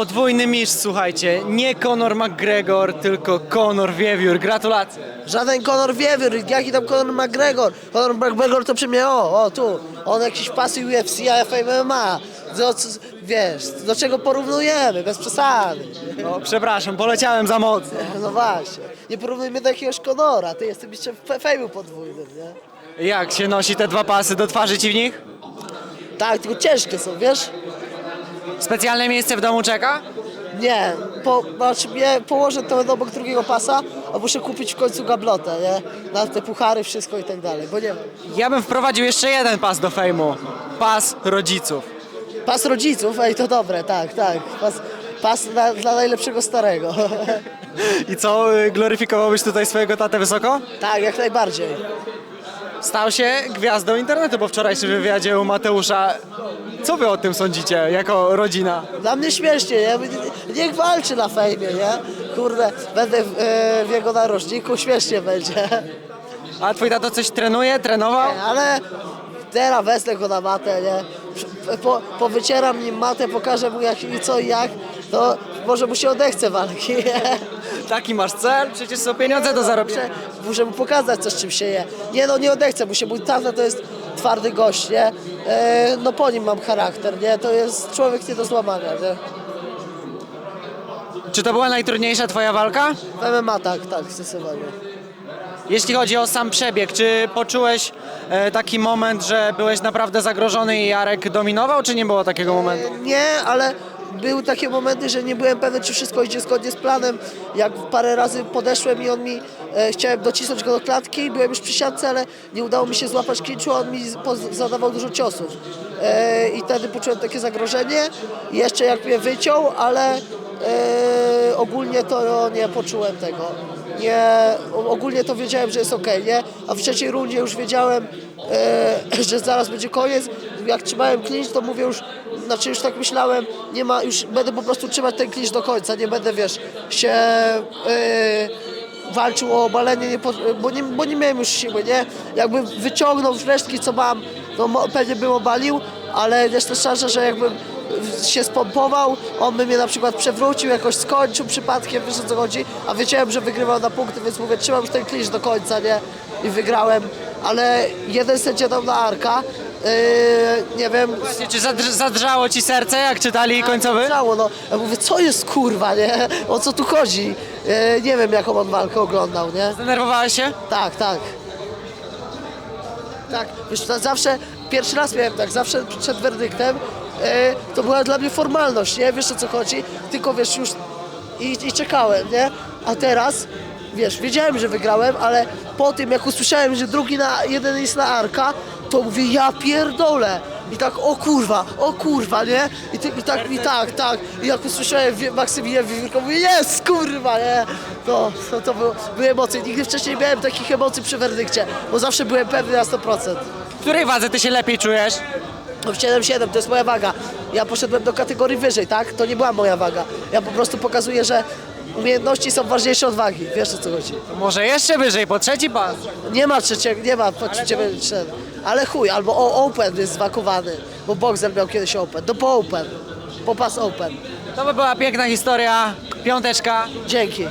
Podwójny mistrz, słuchajcie. Nie Conor McGregor, tylko Conor Wiewiór. Gratulacje. Żaden Conor Wiewiór, jaki tam Conor McGregor? Conor McGregor to przy mnie, o, o tu, on jakiś pasy UFC, a ja MMA. Do, wiesz, do czego porównujemy, bez przesady. No, przepraszam, poleciałem za mocno. No właśnie, nie porównujmy do jakiegoś Conora, ty jesteś mistrzem fe- fejmu podwójnym, nie? Jak się nosi te dwa pasy? Do twarzy ci w nich? Tak, tylko ciężkie są, wiesz? Specjalne miejsce w domu czeka? Nie, po, znaczy nie, położę to obok drugiego pasa, a muszę kupić w końcu gablotę, nie? Na te puchary, wszystko i tak dalej, bo nie. Ja bym wprowadził jeszcze jeden pas do fejmu. Pas rodziców. Pas rodziców, ej, to dobre, tak, tak. Pas, pas dla, dla najlepszego starego. I co, y, gloryfikowałbyś tutaj swojego tatę wysoko? tak, jak najbardziej. Stał się gwiazdą internetu po wczorajszym wywiadzie u Mateusza. Co wy o tym sądzicie, jako rodzina? Dla mnie śmiesznie, nie? Niech walczy na fejmie, nie? Kurde, będę w, e, w jego narożniku, śmiesznie będzie. A twój tato coś trenuje, trenował? Ale teraz wezmę go na matę, nie? Po, powycieram nim matę, pokażę mu jak i co i jak, to może mu się odechce walki, nie? Taki masz cel? Przecież są pieniądze do zarobienia. Muszę, mu pokazać coś, czym się je. Nie no, nie odechcę mu się, mój tata to jest twardy gość, nie? E, no po nim mam charakter, nie? To jest człowiek nie do złamania, nie? Czy to była najtrudniejsza twoja walka? W MMA tak, tak, zdecydowanie. Jeśli chodzi o sam przebieg, czy poczułeś e, taki moment, że byłeś naprawdę zagrożony i Jarek dominował, czy nie było takiego momentu? Nie, ale były takie momenty, że nie byłem pewien, czy wszystko idzie zgodnie z planem. Jak parę razy podeszłem i on mi, e, chciałem docisnąć go do klatki, byłem już przy siatce, ale nie udało mi się złapać klinczu, a on mi zadawał dużo ciosów. E, I wtedy poczułem takie zagrożenie. Jeszcze jak mnie wyciął, ale e, ogólnie to nie poczułem tego. Nie, ogólnie to wiedziałem, że jest ok, nie? A w trzeciej rundzie już wiedziałem, e, że zaraz będzie koniec. Jak trzymałem klincz, to mówię już, znaczy już tak myślałem, nie ma, już będę po prostu trzymać ten klincz do końca, nie będę, wiesz, się e, walczył o obalenie, nie, po- bo, nie, bo nie miałem już siły, nie? Jakbym wyciągnął resztki, co mam, mo- pewnie bym obalił, ale jest też szansa, że jakbym się spompował, on by mnie na przykład przewrócił, jakoś skończył przypadkiem, wiesz o co chodzi, a wiedziałem, że wygrywał na punkty, więc mówię, trzymam już ten klincz do końca, nie? I wygrałem, ale jeden sędzia dał na arka, yy, nie wiem, Właśnie, Czy zadrż- zadrżało ci serce, jak czytali końcowy? Cało, no. Ja mówię, co jest kurwa, nie? O co tu chodzi? E, nie wiem, jaką on walkę oglądał, nie? Zdenerwowałeś się? Tak, tak. Tak, wiesz, zawsze, pierwszy raz miałem tak, zawsze przed werdyktem e, to była dla mnie formalność, nie? Wiesz o co chodzi? Tylko wiesz, już i, i czekałem, nie? A teraz, wiesz, wiedziałem, że wygrałem, ale po tym, jak usłyszałem, że drugi na, jeden jest na Arka, to mówię, ja pierdolę. I tak, o kurwa, o kurwa, nie? I, ty, i tak, i tak, tak. I jak usłyszałem wie- Maksymilię Wiewiórka, mówię, jest, kurwa, nie? To, to, to było, były emocje. Nigdy wcześniej nie miałem takich emocji przy werdykcie, bo zawsze byłem pewny na 100%. W której wadze ty się lepiej czujesz? No w 7-7 to jest moja waga. Ja poszedłem do kategorii wyżej, tak? To nie była moja waga. Ja po prostu pokazuję, że umiejętności są ważniejsze od wagi. Wiesz o co chodzi. To może jeszcze wyżej, po trzeci pas. Nie ma trzeciego, nie ma trzeciego, ale chuj, albo o, open jest zwakowany, bo Boxer miał kiedyś open. To po open, po pas open. To by była piękna historia. Piąteczka. Dzięki.